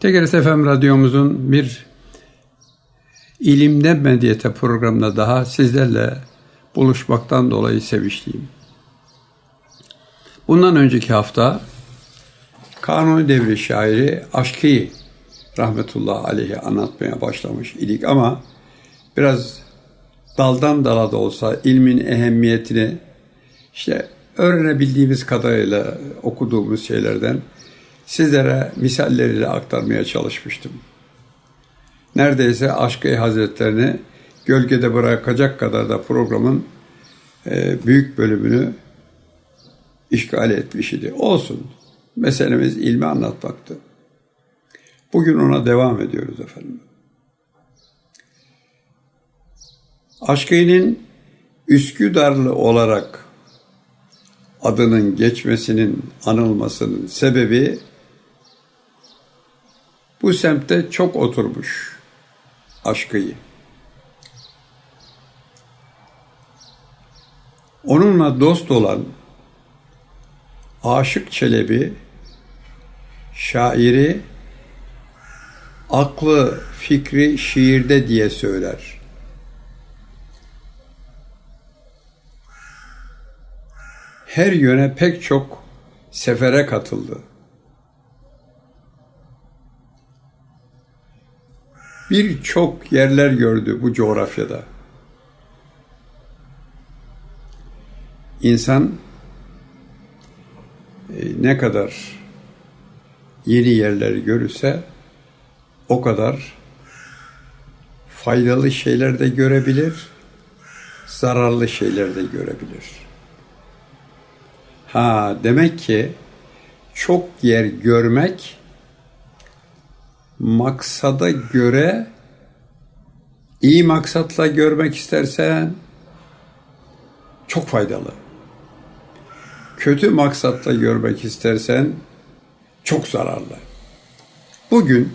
TGRS FM radyomuzun bir ilimden medyete programında daha sizlerle buluşmaktan dolayı sevinçliyim. Bundan önceki hafta Kanuni Devri şairi Aşkı rahmetullah aleyhi anlatmaya başlamış idik ama biraz daldan dala da olsa ilmin ehemmiyetini işte öğrenebildiğimiz kadarıyla okuduğumuz şeylerden sizlere misalleriyle aktarmaya çalışmıştım. Neredeyse Aşkı Hazretlerini gölgede bırakacak kadar da programın e, büyük bölümünü işgal etmiş idi. Olsun. Meselemiz ilmi anlatmaktı. Bugün ona devam ediyoruz efendim. Aşkı'nın Üsküdarlı olarak adının geçmesinin anılmasının sebebi bu semtte çok oturmuş aşkıyı. Onunla dost olan Aşık Çelebi şairi aklı fikri şiirde diye söyler. Her yöne pek çok sefere katıldı. Birçok yerler gördü bu coğrafyada. İnsan e, ne kadar yeni yerleri görürse o kadar faydalı şeyler de görebilir, zararlı şeyler de görebilir. Ha demek ki çok yer görmek maksada göre iyi maksatla görmek istersen çok faydalı. Kötü maksatla görmek istersen çok zararlı. Bugün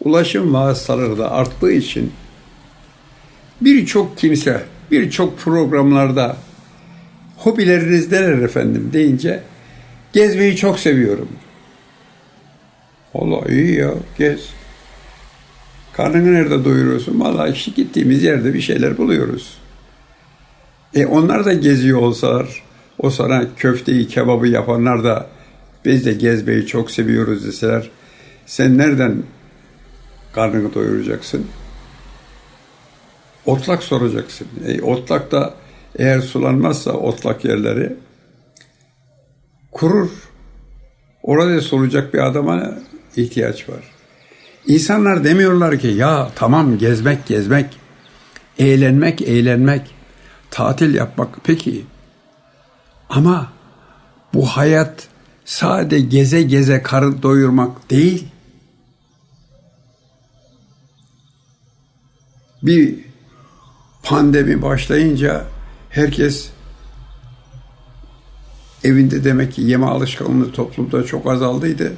ulaşım vasıtaları da arttığı için birçok kimse birçok programlarda hobileriniz neler efendim deyince gezmeyi çok seviyorum. Allah iyi ya gez. Karnını nerede doyuruyorsun? Valla işte gittiğimiz yerde bir şeyler buluyoruz. E onlar da geziyor olsalar, o sana köfteyi, kebabı yapanlar da biz de gezmeyi çok seviyoruz deseler, sen nereden karnını doyuracaksın? Otlak soracaksın. E, otlak da eğer sulanmazsa otlak yerleri kurur. Orada solacak bir adama ihtiyaç var. İnsanlar demiyorlar ki ya tamam gezmek gezmek, eğlenmek eğlenmek, tatil yapmak peki. Ama bu hayat sade geze geze karın doyurmak değil. Bir pandemi başlayınca herkes evinde demek ki yeme alışkanlığı toplumda çok azaldıydı.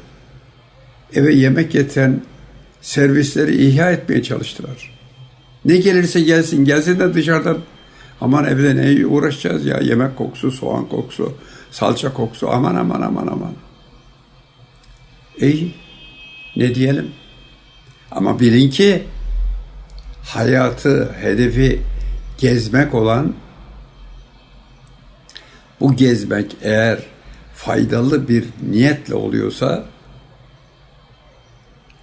Eve yemek getiren servisleri ihya etmeye çalıştılar. Ne gelirse gelsin, gelsin de dışarıdan aman evde ne uğraşacağız ya yemek kokusu, soğan kokusu, salça kokusu aman aman aman aman. İyi ne diyelim? Ama bilin ki hayatı, hedefi gezmek olan bu gezmek eğer faydalı bir niyetle oluyorsa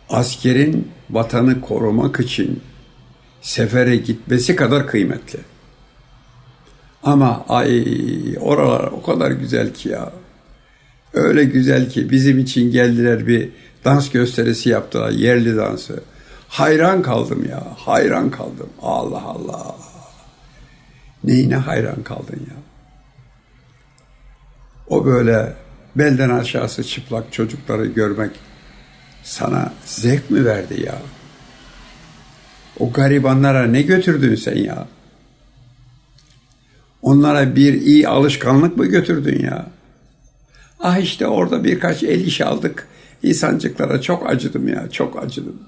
askerin vatanı korumak için sefere gitmesi kadar kıymetli. Ama ay oralar o kadar güzel ki ya. Öyle güzel ki bizim için geldiler bir dans gösterisi yaptılar, yerli dansı. Hayran kaldım ya, hayran kaldım. Allah Allah. Neyine hayran kaldın ya? O böyle belden aşağısı çıplak çocukları görmek sana zevk mi verdi ya? O garibanlara ne götürdün sen ya? Onlara bir iyi alışkanlık mı götürdün ya? Ah işte orada birkaç el iş aldık. İnsancıklara çok acıdım ya, çok acıdım.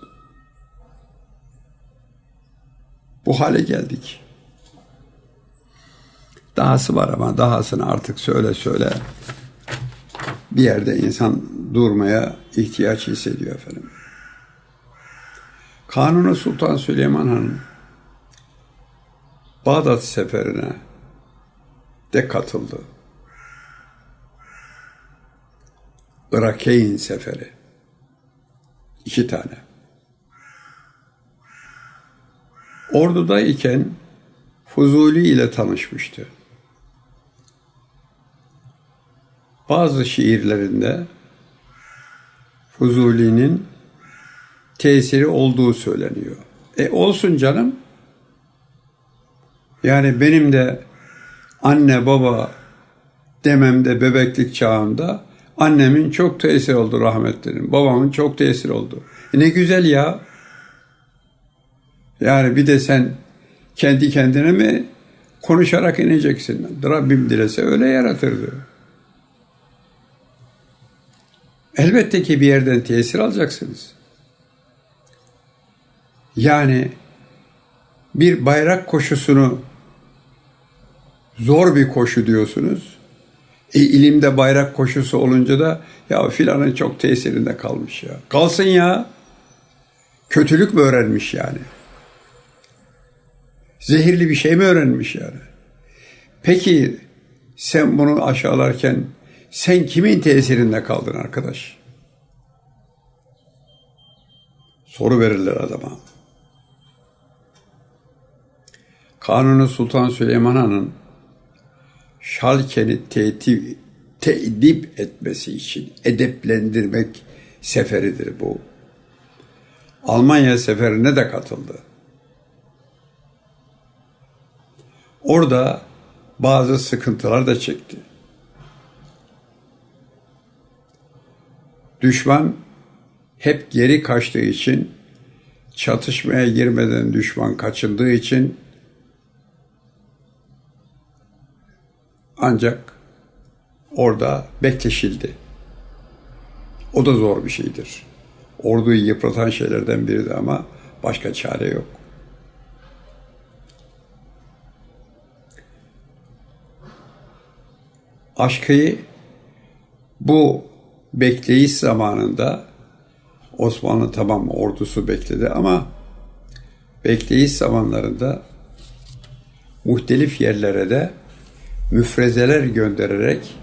Bu hale geldik. Dahası var ama dahasını artık söyle söyle. Bir yerde insan durmaya ihtiyaç hissediyor efendim. Kanuni Sultan Süleyman Han Bağdat seferine de katıldı. Irakeyn seferi. iki tane. Ordu'da iken Fuzuli ile tanışmıştı. Bazı şiirlerinde Fuzuli'nin tesiri olduğu söyleniyor. E olsun canım. Yani benim de anne baba dememde bebeklik çağımda annemin çok tesir oldu rahmetlerin. Babamın çok tesir oldu. E ne güzel ya. Yani bir de sen kendi kendine mi konuşarak ineceksin? Rabbim dilese öyle yaratırdı. Elbette ki bir yerden tesir alacaksınız. Yani bir bayrak koşusunu zor bir koşu diyorsunuz. E, ilimde bayrak koşusu olunca da ya filanın çok tesirinde kalmış ya. Kalsın ya. Kötülük mü öğrenmiş yani? Zehirli bir şey mi öğrenmiş yani? Peki sen bunu aşağılarken sen kimin tesirinde kaldın arkadaş? Soru verirler adama. Kanuni Sultan Süleyman Han'ın Şalken'i tehdip, teedip etmesi için edeplendirmek seferidir bu. Almanya seferine de katıldı. Orada bazı sıkıntılar da çekti. Düşman hep geri kaçtığı için çatışmaya girmeden düşman kaçındığı için ancak orada bekleşildi. O da zor bir şeydir. Orduyu yıpratan şeylerden biri de ama başka çare yok. Aşkıyı bu bekleyiş zamanında Osmanlı tamam ordusu bekledi ama bekleyiş zamanlarında muhtelif yerlere de müfrezeler göndererek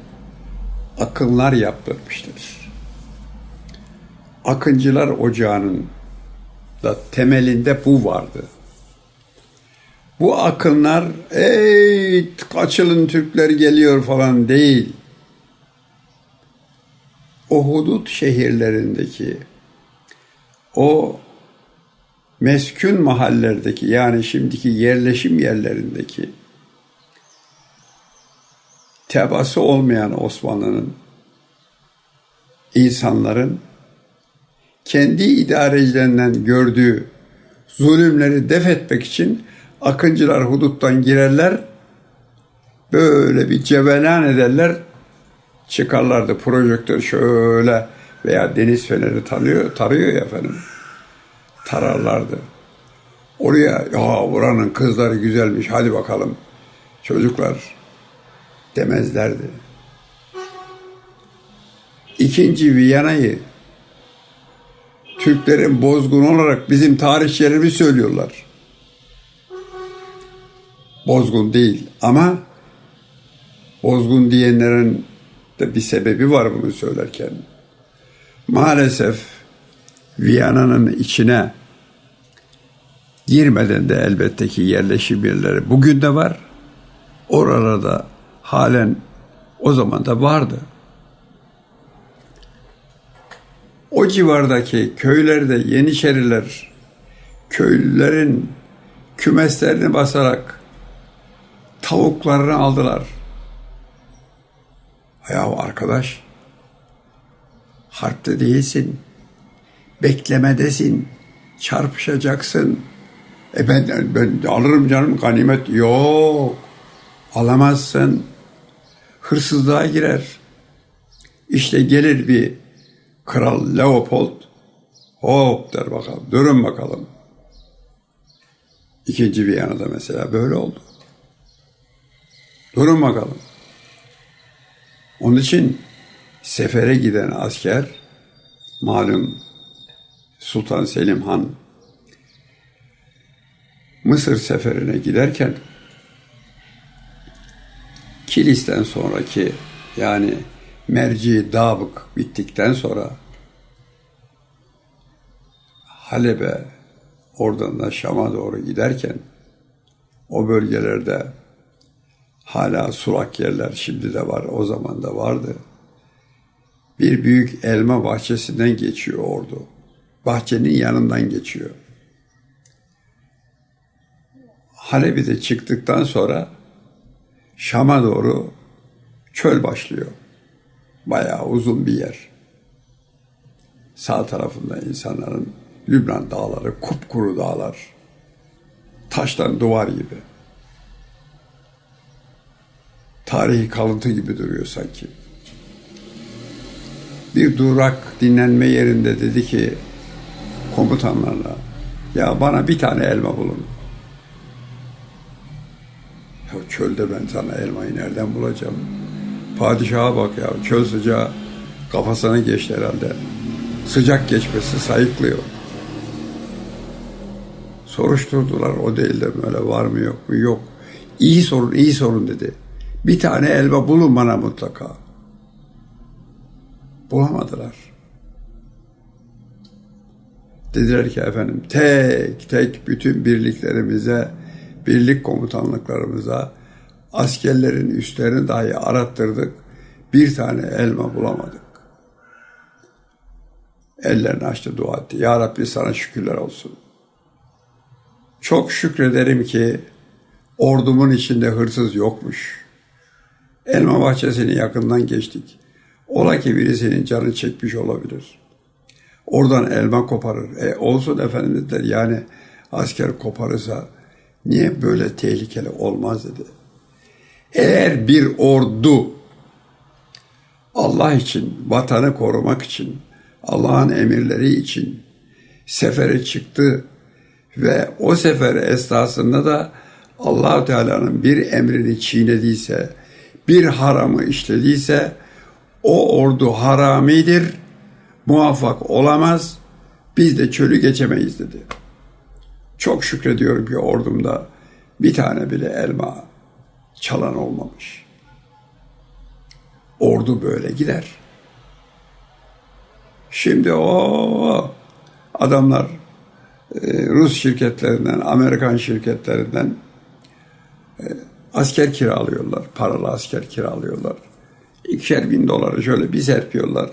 akınlar yaptırmıştır. Akıncılar Ocağı'nın da temelinde bu vardı. Bu akınlar ey kaçılın Türkler geliyor falan değil. O hudut şehirlerindeki o meskun mahallerdeki yani şimdiki yerleşim yerlerindeki tebası olmayan Osmanlı'nın insanların kendi idarecilerinden gördüğü zulümleri def etmek için akıncılar huduttan girerler böyle bir cevelan ederler çıkarlardı projektör şöyle veya deniz feneri tanıyor, tarıyor ya efendim. Tararlardı. Oraya ya buranın kızları güzelmiş hadi bakalım çocuklar demezlerdi. İkinci Viyana'yı Türklerin bozgun olarak bizim tarihçilerimiz söylüyorlar. Bozgun değil ama bozgun diyenlerin de bir sebebi var bunu söylerken. Maalesef Viyana'nın içine girmeden de elbette ki yerleşim yerleri bugün de var. Oralarda halen o zaman da vardı. O civardaki köylerde Yeniçeriler köylülerin kümeslerini basarak tavuklarını aldılar. Ya arkadaş harpte değilsin. Beklemedesin. Çarpışacaksın. E ben, ben alırım canım ganimet. Yok. Alamazsın. Hırsızlığa girer. İşte gelir bir kral Leopold. Hop der bakalım. Durun bakalım. İkinci Viyana'da mesela böyle oldu. Durun bakalım. Onun için sefere giden asker malum Sultan Selim Han Mısır seferine giderken Kilis'ten sonraki yani Merci Dabık bittikten sonra Halep'e oradan da Şam'a doğru giderken o bölgelerde hala sulak yerler şimdi de var o zaman da vardı. Bir büyük elma bahçesinden geçiyor ordu. Bahçenin yanından geçiyor. Halep'i de çıktıktan sonra Şam'a doğru çöl başlıyor. Bayağı uzun bir yer. Sağ tarafında insanların Lübnan dağları, kupkuru dağlar. Taştan duvar gibi. Tarihi kalıntı gibi duruyor sanki. Bir durak dinlenme yerinde dedi ki komutanlarla ya bana bir tane elma bulun. Ya çölde ben sana elmayı nereden bulacağım? Padişaha bak ya çöl sıcağı kafasına geçti herhalde. Sıcak geçmesi sayıklıyor. Soruşturdular o değil de böyle var mı yok mu yok. İyi sorun iyi sorun dedi. Bir tane elma bulun bana mutlaka. Bulamadılar. Dediler ki efendim tek tek bütün birliklerimize, birlik komutanlıklarımıza askerlerin üstlerini dahi arattırdık. Bir tane elma bulamadık. Ellerini açtı dua etti. Ya Rabbi sana şükürler olsun. Çok şükrederim ki ordumun içinde hırsız yokmuş. Elma bahçesini yakından geçtik. Ola ki birisinin canı çekmiş olabilir. Oradan elma koparır. E olsun efendim dediler. Yani asker koparırsa niye böyle tehlikeli olmaz dedi. Eğer bir ordu Allah için, vatanı korumak için, Allah'ın emirleri için sefere çıktı ve o sefer esnasında da allah Teala'nın bir emrini çiğnediyse, bir haramı işlediyse o ordu haramidir, muvaffak olamaz, biz de çölü geçemeyiz dedi. Çok şükrediyorum ki ordumda bir tane bile elma çalan olmamış. Ordu böyle gider. Şimdi o adamlar e, Rus şirketlerinden, Amerikan şirketlerinden e, asker kiralıyorlar. Paralı asker kiralıyorlar. İkişer bin doları şöyle bir serpiyorlar.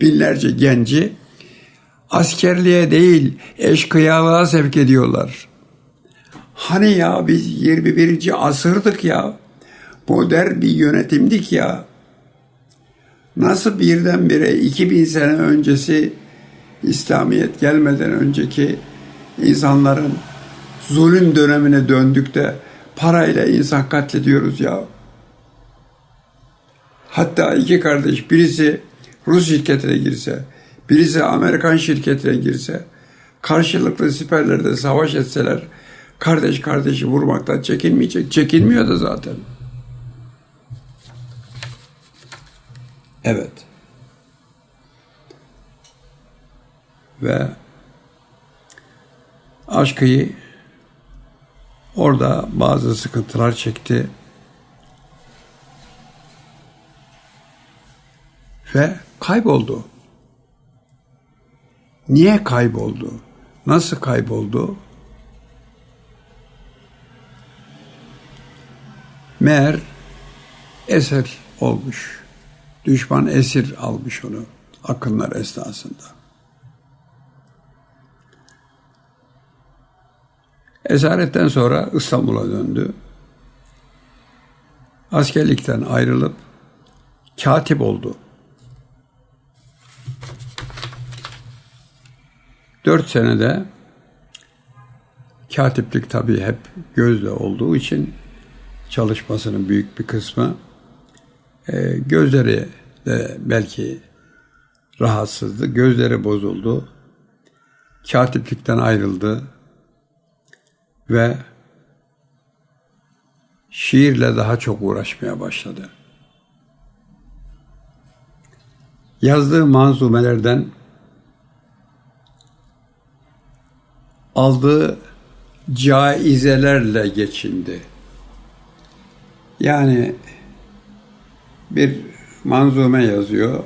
Binlerce genci askerliğe değil eşkıyalığa sevk ediyorlar. Hani ya biz 21. asırdık ya. Modern bir yönetimdik ya. Nasıl birdenbire 2000 sene öncesi İslamiyet gelmeden önceki insanların zulüm dönemine döndük de parayla insan katlediyoruz ya. Hatta iki kardeş birisi Rus şirketine girse, birisi Amerikan şirketine girse, karşılıklı siperlerde savaş etseler kardeş kardeşi vurmaktan çekinmeyecek. Çekinmiyor da zaten. Evet. Ve aşkıyı orada bazı sıkıntılar çekti. Ve kayboldu. Niye kayboldu? Nasıl kayboldu? Meğer eser olmuş. Düşman esir almış onu akınlar esnasında. Esaretten sonra İstanbul'a döndü. Askerlikten ayrılıp katip oldu. Dört senede katiplik tabii hep gözle olduğu için çalışmasının büyük bir kısmı e, gözleri de belki rahatsızdı. Gözleri bozuldu. Katiplikten ayrıldı ve şiirle daha çok uğraşmaya başladı. Yazdığı manzumelerden aldığı caizelerle geçindi. Yani bir manzume yazıyor.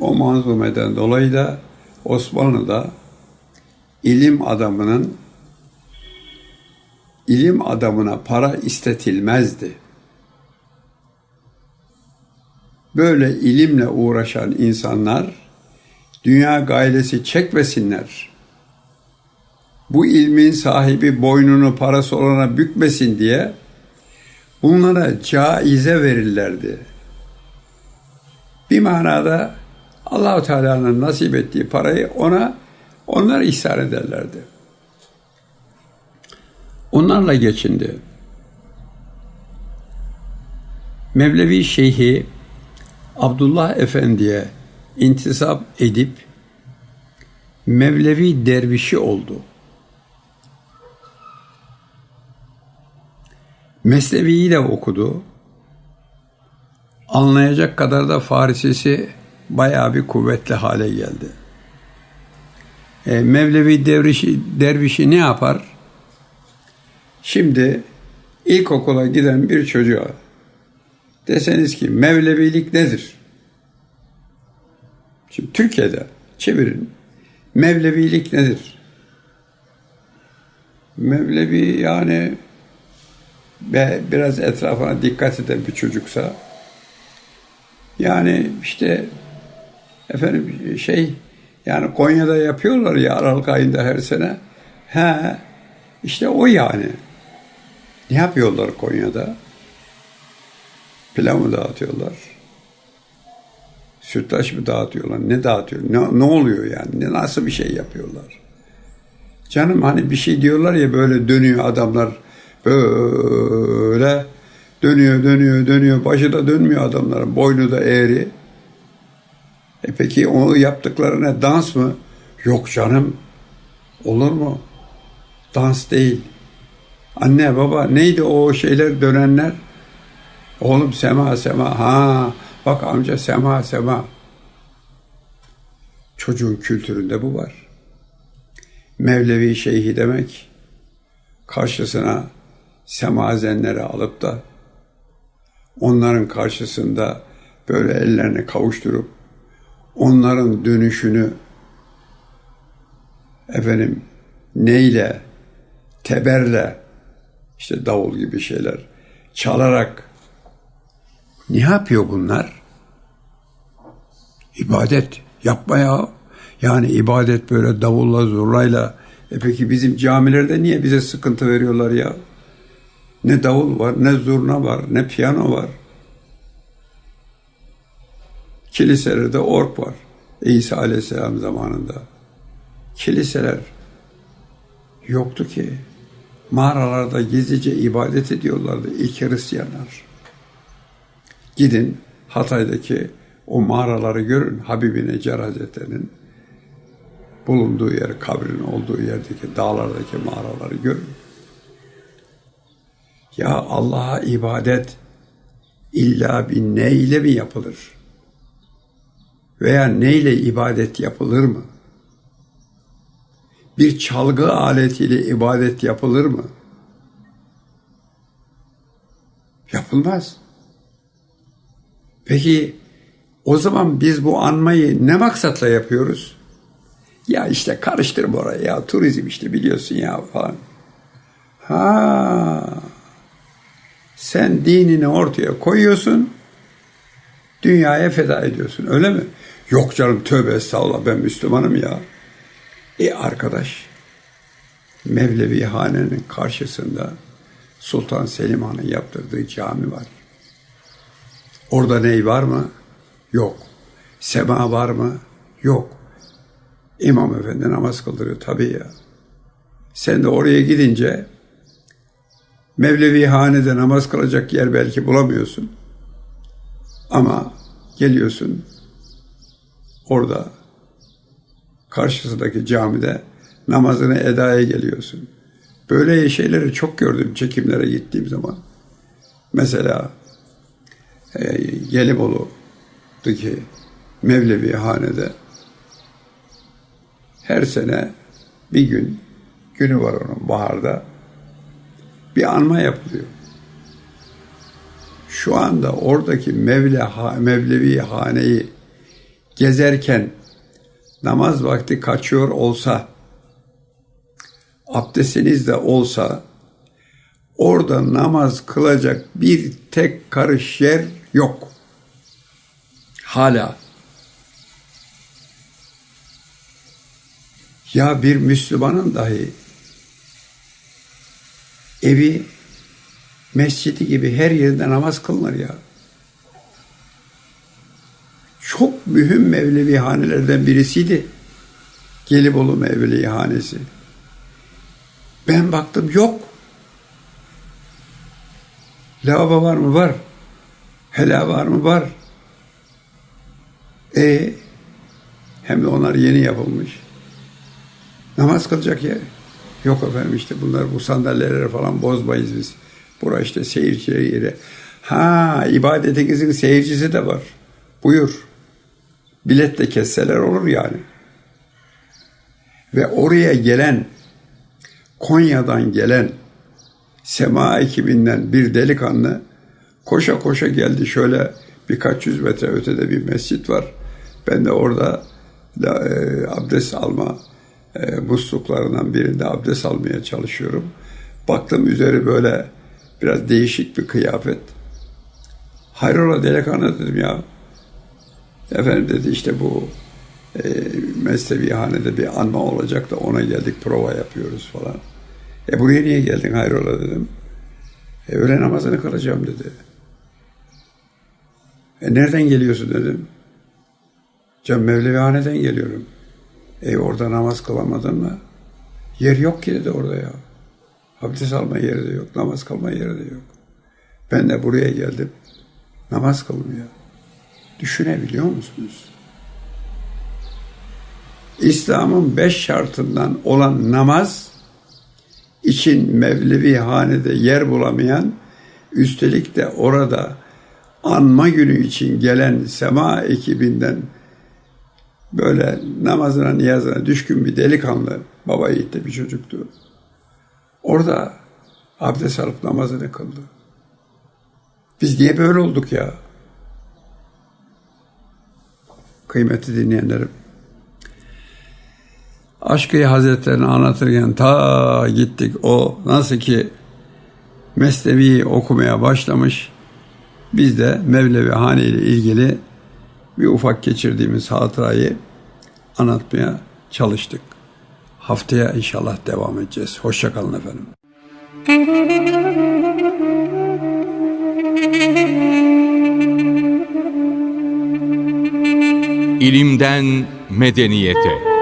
O manzumeden dolayı da Osmanlı'da ilim adamının ilim adamına para istetilmezdi. Böyle ilimle uğraşan insanlar dünya gailesi çekmesinler. Bu ilmin sahibi boynunu parası olana bükmesin diye bunlara caize verirlerdi. Bir manada Allahu Teala'nın nasip ettiği parayı ona onlar ihsan ederlerdi. Onlarla geçindi. Mevlevi Şeyhi Abdullah Efendi'ye intisap edip Mevlevi dervişi oldu. Mesnevi'yi de okudu. Anlayacak kadar da Farisisi bayağı bir kuvvetli hale geldi. E, Mevlevi dervişi, dervişi ne yapar? Şimdi ilkokula giden bir çocuğa deseniz ki Mevlevilik nedir? Şimdi Türkiye'de çevirin. Mevlevilik nedir? Mevlevi yani ve biraz etrafına dikkat eden bir çocuksa yani işte efendim şey yani Konya'da yapıyorlar ya Aralık ayında her sene. He işte o yani. Ne yapıyorlar Konya'da? Pilav mı dağıtıyorlar? Sütlaç mı dağıtıyorlar? Ne dağıtıyor? Ne, ne oluyor yani? Ne, nasıl bir şey yapıyorlar? Canım hani bir şey diyorlar ya böyle dönüyor adamlar böyle dönüyor dönüyor dönüyor başı da dönmüyor adamların boynu da eğri. E peki onu yaptıkları ne dans mı? Yok canım olur mu? Dans değil. Anne baba neydi o şeyler dönenler? Oğlum sema sema ha bak amca sema sema. Çocuğun kültüründe bu var. Mevlevi şeyhi demek karşısına semazenleri alıp da onların karşısında böyle ellerini kavuşturup onların dönüşünü efendim neyle teberle işte davul gibi şeyler çalarak ne yapıyor bunlar? İbadet yapmaya yani ibadet böyle davulla zurrayla e peki bizim camilerde niye bize sıkıntı veriyorlar ya? Ne davul var, ne zurna var, ne piyano var. Kiliselerde ork var. İsa Aleyhisselam zamanında. Kiliseler yoktu ki. Mağaralarda gizlice ibadet ediyorlardı ilk Hristiyanlar. Gidin Hatay'daki o mağaraları görün Habibi Necar bulunduğu yer, kabrin olduğu yerdeki dağlardaki mağaraları görün. Ya Allah'a ibadet illa bir neyle mi yapılır? Veya neyle ibadet yapılır mı? Bir çalgı aletiyle ibadet yapılır mı? Yapılmaz. Peki o zaman biz bu anmayı ne maksatla yapıyoruz? Ya işte karıştırma oraya ya turizm işte biliyorsun ya falan. Ha sen dinini ortaya koyuyorsun, dünyaya feda ediyorsun öyle mi? Yok canım tövbe estağfurullah ben Müslümanım ya. E arkadaş, Mevlevi Hane'nin karşısında Sultan Selim Han'ın yaptırdığı cami var. Orada ney var mı? Yok. Sema var mı? Yok. İmam efendi namaz kıldırıyor tabii ya. Sen de oraya gidince Mevlevi hanede namaz kılacak yer belki bulamıyorsun. Ama geliyorsun orada karşısındaki camide namazını edaya geliyorsun. Böyle şeyleri çok gördüm çekimlere gittiğim zaman. Mesela e, Gelibolu'daki Mevlevi hanede her sene bir gün, günü var onun baharda, bir anma yapılıyor. Şu anda oradaki Mevle, Mevlevi haneyi gezerken namaz vakti kaçıyor olsa, abdestiniz de olsa, orada namaz kılacak bir tek karış yer yok. Hala. Ya bir Müslümanın dahi evi mescidi gibi her yerinde namaz kılınır ya. Çok mühim Mevlevi hanelerden birisiydi. Gelibolu Mevlevi hanesi. Ben baktım yok. Lavabo var mı? Var. Helal var mı? Var. E hem de onlar yeni yapılmış. Namaz kılacak yer. Yok efendim işte bunlar bu sandalyeleri falan bozmayız biz. Bura işte seyirciler yeri. Ha ibadetinizin seyircisi de var. Buyur. Bilet de kesseler olur yani. Ve oraya gelen Konya'dan gelen Sema ekibinden bir delikanlı koşa koşa geldi. Şöyle birkaç yüz metre ötede bir mescit var. Ben de orada da, e, abdest alma e, musluklarından birinde abdest almaya çalışıyorum. Baktım üzeri böyle biraz değişik bir kıyafet. Hayrola delikanlı dedim ya. Efendim dedi işte bu e, Mesnevihanede bir anma olacak da ona geldik prova yapıyoruz falan. E buraya niye geldin hayrola dedim. E öğle namazını kılacağım dedi. E nereden geliyorsun dedim. Can Mevlevihane'den geliyorum. E orada namaz kılamadın mı? Yer yok ki dedi orada ya. Abdest alma yeri de yok, namaz kılma yeri de yok. Ben de buraya geldim. Namaz kılmıyor. Düşünebiliyor musunuz? İslam'ın beş şartından olan namaz için Mevlevi hanede yer bulamayan, üstelik de orada anma günü için gelen sema ekibinden böyle namazına niyazına düşkün bir delikanlı, baba yiğitte bir çocuktu. Orada abdest alıp namazını kıldı. Biz niye böyle olduk ya? Kıymetli dinleyenlerim. Aşkı Hazretlerini anlatırken ta gittik. O nasıl ki Mesnevi okumaya başlamış. Biz de Mevlevi Hane ile ilgili bir ufak geçirdiğimiz hatırayı anlatmaya çalıştık. Haftaya inşallah devam edeceğiz. Hoşçakalın efendim. İlimden medeniyete.